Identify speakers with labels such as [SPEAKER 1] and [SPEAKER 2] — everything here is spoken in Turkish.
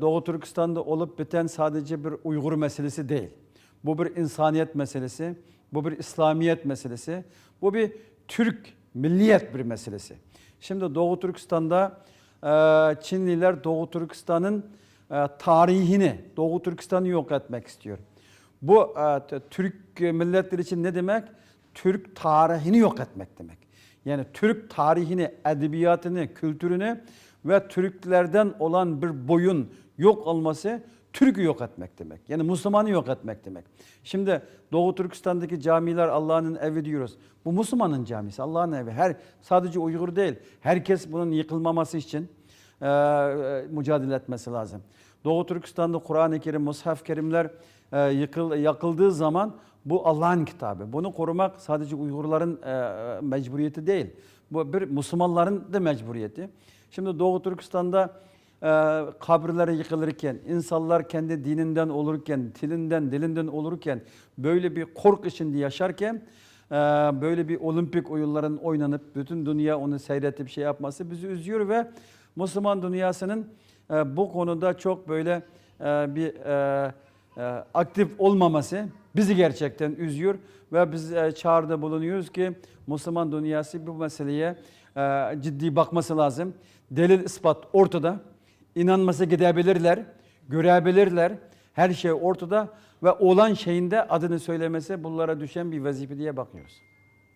[SPEAKER 1] Doğu Türkistan'da olup biten sadece bir Uygur meselesi değil. Bu bir insaniyet meselesi, bu bir İslamiyet meselesi, bu bir Türk milliyet bir meselesi. Şimdi Doğu Türkistan'da e, Çinliler Doğu Türkistan'ın e, tarihini, Doğu Türkistan'ı yok etmek istiyor. Bu e, Türk milletleri için ne demek? Türk tarihini yok etmek demek. Yani Türk tarihini, edebiyatını, kültürünü ve Türklerden olan bir boyun yok olması Türk'ü yok etmek demek. Yani Müslümanı yok etmek demek. Şimdi Doğu Türkistan'daki camiler Allah'ın evi diyoruz. Bu Müslümanın camisi, Allah'ın evi. Her sadece Uygur değil. Herkes bunun yıkılmaması için e, mücadele etmesi lazım. Doğu Türkistan'da Kur'an-ı Kerim, Mushaf-ı Kerimler e, yıkıl, yakıldığı zaman bu Allah'ın kitabı. Bunu korumak sadece Uygurların e, mecburiyeti değil. Bu bir Müslümanların da mecburiyeti. Şimdi Doğu Türkistan'da e, kabirler yıkılırken, insanlar kendi dininden olurken, dilinden, dilinden olurken, böyle bir korku içinde yaşarken, e, böyle bir olimpik oyunların oynanıp bütün dünya onu seyretip şey yapması bizi üzüyor ve Müslüman dünyasının e, bu konuda çok böyle e, bir e, e, aktif olmaması bizi gerçekten üzüyor ve biz e, çağrıda bulunuyoruz ki Müslüman dünyası bu meseleye e, ciddi bakması lazım. Delil ispat ortada. İnanması gidebilirler, görebilirler. Her şey ortada ve olan şeyin de adını söylemesi bunlara düşen bir vazife diye bakıyoruz.